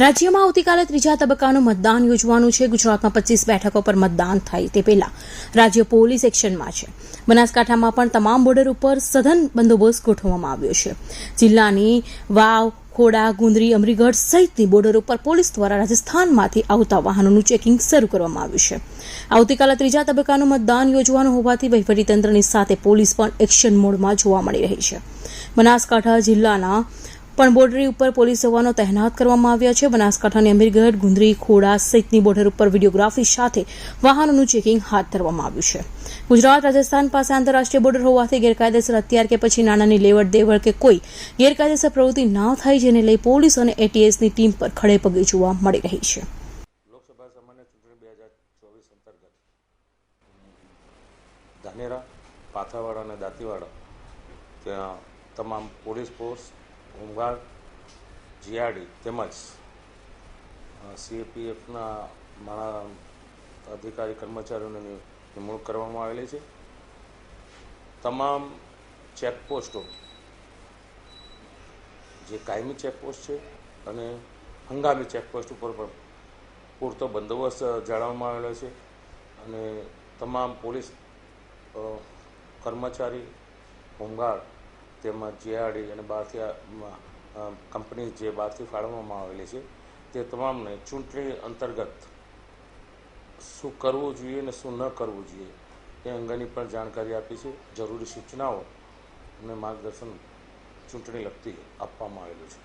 રાજ્યમાં આવતીકાલે ત્રીજા તબક્કાનું મતદાન યોજવાનું છે. ગુજરાતમાં પચીસ બેઠકો પર મતદાન થાય તે પહેલા રાજ્ય પોલીસ એક્શનમાં છે. બનાસકાંઠામાં પણ તમામ બોર્ડર ઉપર સઘન બંદોબસ્ત ગોઠવવામાં આવ્યો છે. જિલ્લાની વાવ, ખોડા, ગુંદરી, અમરીગઢ સહિતની બોર્ડર ઉપર પોલીસ દ્વારા રાજસ્થાનમાંથી આવતા વાહનોનું ચેકિંગ શરૂ કરવામાં આવ્યું છે. આવતીકાલે ત્રીજા તબક્કાનું મતદાન યોજવાનું હોવાથી વહીવટીતંત્રની સાથે પોલીસ પણ એક્શન મોડમાં જોવા મળી રહી છે. બનાસકાંઠા જિલ્લાના પણ બોર્ડરી ઉપર પોલીસ જવાનો તહેનાત કરવામાં આવ્યા છે. બનાસકાંઠાની અમીરગઢ, ગુંદરી, ખોડા સહિતની બોર્ડર ઉપર વિડીયોગ્રાફી સાથે વાહનોનું ચેકિંગ હાથ ધરવામાં આવ્યું છે. ગુજરાત, રાજસ્થાન પાસે આંતરરાષ્ટ્રીય બોર્ડર હોવાથી ગેરકાયદેસર હથિયાર કે પછી નાણાંની લેવડ દેવડ કે કોઈ ગેરકાયદેસર પ્રવૃત્તિ ન થાય જેને લઈ પોલીસ અને એટીએસની ટીમ પર ખડે પગે જોવા મળી રહી છે. ધાનેરા, પાથાવાડા અને દાંતીવાડા, ત્યાં તમામ પોલીસ ફોર્સ હોમગાર્ડ જીઆરડી તેમજ સીએપીએફના માણા અધિકારી કર્મચારીઓની નિમણૂક કરવામાં આવેલી છે. તમામ ચેકપોસ્ટો, જે કાયમી ચેકપોસ્ટ છે અને હંગામી ચેકપોસ્ટ ઉપર પણ પૂરતો બંદોબસ્ત જાળવવામાં આવેલો છે અને તમામ પોલીસ કર્મચારી, હોમગાર્ડ તેમજ જીઆરડી અને બહારથી કંપની જે બહારથી ફાળવવામાં આવેલી છે, તે તમામને ચૂંટણી અંતર્ગત શું કરવું જોઈએ અને શું ન કરવું જોઈએ, એ અંગેની પણ જાણકારી આપી છે. જરૂરી સૂચનાઓ અને માર્ગદર્શન ચૂંટણી લગતી આપવામાં આવેલું છે.